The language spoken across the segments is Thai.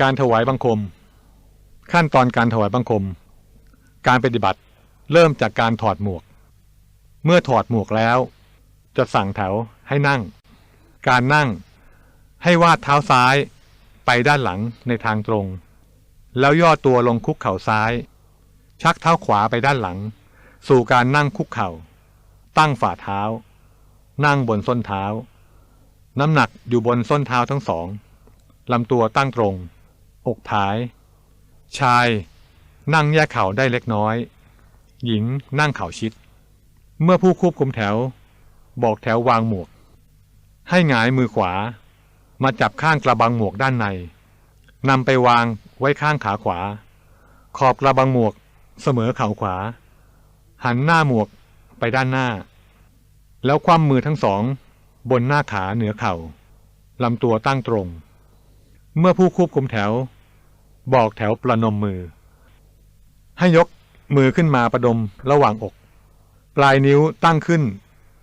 การถวายบังคม ขั้นตอนการถวายบังคม การปฏิบัติเริ่มจากการถอดหมวก เมื่อถอดหมวกแล้ว จะสั่งแถวให้นั่ง การนั่งให้วาดเท้าซ้ายไปด้านหลังในทางตรง แล้วย่อตัวลงคุกเข่าซ้าย ชักเท้าขวาไปด้านหลัง สู่การนั่งคุกเข่า ตั้งฝ่าเท้า นั่งบนส้นเท้า น้ำหนักอยู่บนส้นเท้าทั้งสองลำตัวตั้งตรง อกผาย ชายนั่งแยกเข่าได้เล็กน้อย หญิงนั่งเข่าชิด เมื่อผู้ควบคุมแถว บอกแถววางหมวก ให้หงายมือขวา มาจับข้างกระบังหมวกด้านในนำไปวางไว้ข้างขาขวา ขอบกระบังหมวกเสมอเข่าขวา หันหน้าหมวกไปด้านหน้า แล้วคว่ำมือทั้งสอง บนหน้าขาเหนือเข่าลำตัวตั้งตรง เมื่อผู้ควบคุมแถว บอกแถวประนมมือ ให้ยกมือขึ้นมาประดมระหว่างอก ปลายนิ้วตั้งขึ้น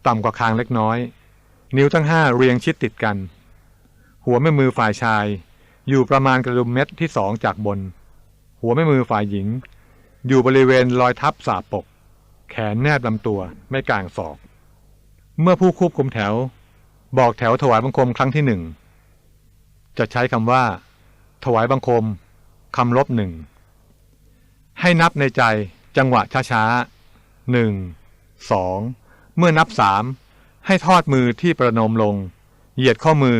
ต่ำกว่าคางเล็กน้อย นิ้วทั้งห้าเรียงชิดติดกัน หัวแม่มือฝ่ายชาย อยู่ประมาณกระดุมเม็ดที่สองจากบน หัวแม่มือฝ่ายหญิง อยู่บริเวณรอยทับสาปก แขนแนบลำตัวไม่กลางศอก เมื่อผู้ควบคุมแถว บอกแถวถวายบังคมครั้งที่หนึ่งจะใช้คำว่า ถวายบังคม คำลบหนึ่งให้นับในใจจังหวะช้าๆหนึ่งสองเมื่อนับสามให้ทอดมือที่ประนมลง เหยียดข้อมือ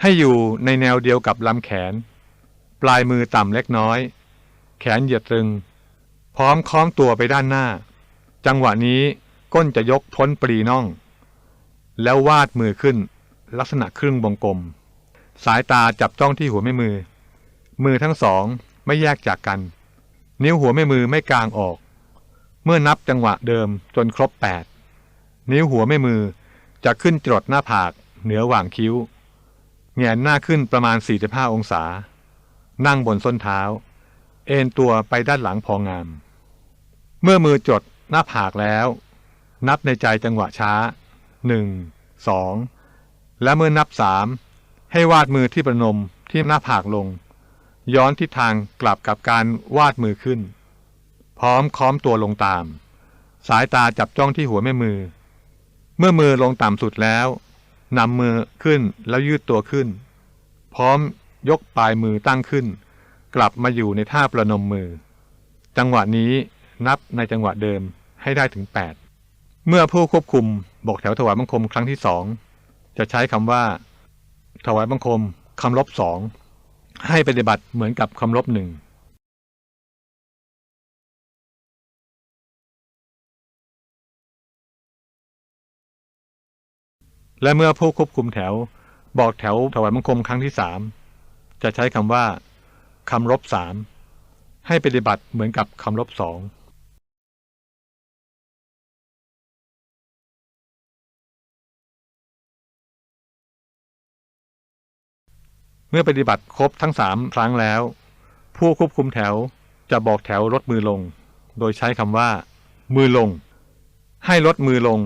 ให้อยู่ในแนวเดียวกับลำแขน ปลายมือต่ำเล็กน้อย แขนเหยียดตรึง พร้อมคล้องตัวไปด้านหน้า จังหวะนี้ก้นจะยกพ้นปรีน่อง แล้ววาดมือขึ้น ลักษณะครึ่งวงกลม สายตาจับจ้องที่หัวแม่มือ มือทั้งสองไม่แยกจากกัน นิ้วหัวแม่มือไม่กลางออก เมื่อนับจังหวะเดิมจนครบแปดนิ้วหัวแม่มือจะขึ้นจรดหน้าผาก เหนือหว่างคิ้ว แงนหน้าขึ้นประมาณ 45 องศา นั่งบนส้นเท้า เอนตัวไปด้านหลังพองาม เมื่อมือจดหน้าผากแล้ว นับในใจจังหวะช้า 1 2 และเมื่อนับสามให้วาดมือที่ประนมที่หน้าผากลง ย้อนทิศทางกลับกับการวาดมือขึ้น พร้อมค้อมตัวลงตาม สายตาจับจ้องที่หัวแม่มือ เมื่อมือลงต่ำสุดแล้วนำมือขึ้นแล้วยืดตัวขึ้น พร้อมยกปลายมือตั้งขึ้น กลับมาอยู่ในท่าประนมมือ จังหวะนี้นับในจังหวะเดิมให้ได้ถึง 8 เมื่อผู้ควบคุมบอกแถวถวายบังคมครั้งที่สองจะใช้คำว่า ถวายบังคมคำลบสอง ให้ปฏิบัติเหมือนกับคำลบหนึ่งและเมื่อผู้ควบคุมแถวบอกแถวถวายบังคมครั้งที่สามจะใช้คำว่าคำลบสามให้ปฏิบัติเหมือนกับคำลบสอง มื่อปฏิบัติครบทั้งสามครั้งแล้ว ผู้ควบคุมแถวจะบอกแถวลดมือลง โดยใช้คำว่า มือลง ให้ลดมือลง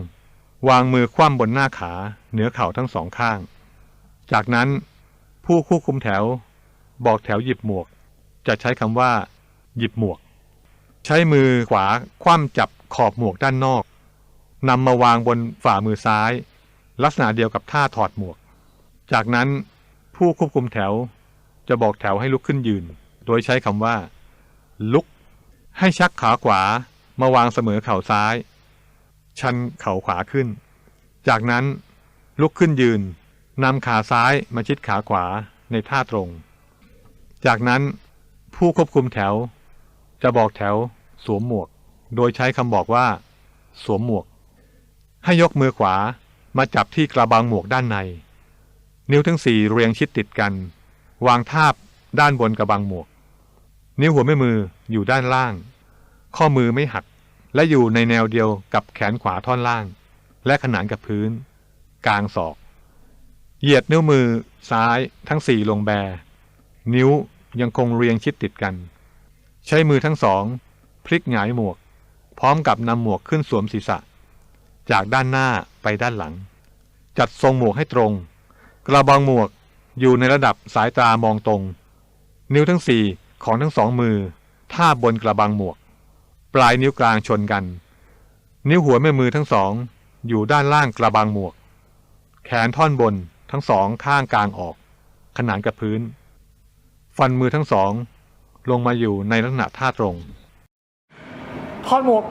วางมือคว่ำบนหน้าขา เหนือเข่าทั้งสองข้าง จากนั้นผู้ควบคุมแถว บอกแถวหยิบหมวก จะใช้คำว่า หยิบหมวก ใช้มือขวาคว่ำจับขอบหมวกด้านนอกนำมาวางบนฝ่ามือซ้าย ลักษณะเดียวกับท่าถอดหมวก จากนั้น ผู้ควบคุมแถวจะบอกแถวให้ลุกขึ้นยืน โดยใช้คำว่า ลุก ให้ชักขาขวามาวางเสมอเข่าซ้าย ชันเข่าขวาขึ้น จากนั้นลุกขึ้นยืนนำขาซ้ายมาชิดขาขวาในท่าตรง จากนั้นผู้ควบคุมแถว จะบอกแถว สวมหมวก โดยใช้คำบอกว่า สวมหมวก ให้ยกมือขวามาจับที่กระบังหมวกด้านใน นิ้วทั้งสี่เรียงชิดติดกัน วางทาบด้านบนกระบังหมวก นิ้วหัวแม่มืออยู่ด้านล่าง ข้อมือไม่หัก และอยู่ในแนวเดียวกับแขนขวาท่อนล่าง และขนานกับพื้น กลางศอก เหยียดนิ้วมือซ้ายทั้งสี่ลงแบ นิ้วยังคงเรียงชิดติดกัน ใช้มือทั้งสอง พลิกหงายหมวก พร้อมกับนำหมวกขึ้นสวมศีรษะ จากด้านหน้าไปด้านหลัง จัดทรงหมวกให้ตรง กระบังหมวกอยู่ในระดับสายตามองตรง นิ้วทั้งสี่ของทั้งสองมือท่าบนกระบังหมวก ปลายนิ้วกลางชนกัน นิ้วหัวแม่มือทั้งสอง อยู่ด้านล่างกระบังหมวก แขนท่อนบนทั้งสองข้างกลางออก ขนานกับพื้น ฟันมือทั้งสอง ลงมาอยู่ในลักษณะท่าตรงถอดหมวก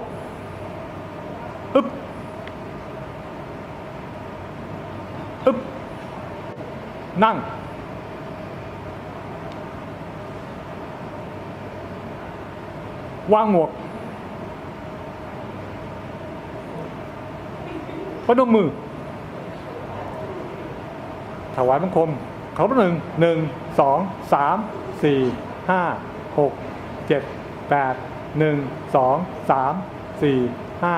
อึ๊บอึ๊บ นั่ง วางหมวกพนมมือ ถวายบังคมเขาหนึ่งหนึ่งสองสามสี่ห้าหกเจ็ดแปดหนึ่งสองสามสี่ห้า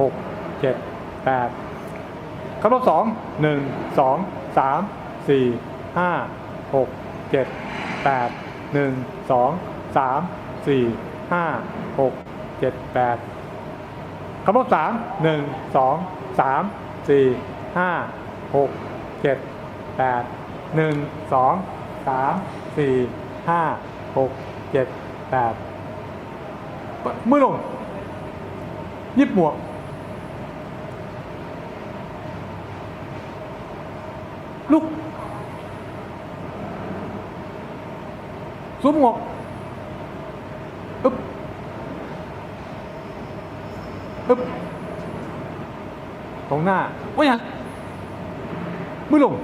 หกเจ็ดแปดคำรบสองหนึ่งสองสาม สี่ห้าหกเจ็ดแปดหนึ่งสองสามสี่ห้าหกเจ็ดแปดคำรบสามหนึ่งสองสามสี่ห้าหกเจ็ดแปดหนึ่งสองสามสี่ห้าหกเจ็ดแปดมือลงยิบหมวกลุก สวมหมวกอึ๊บอึ๊บตรงหน้าว่าอย่างมือลง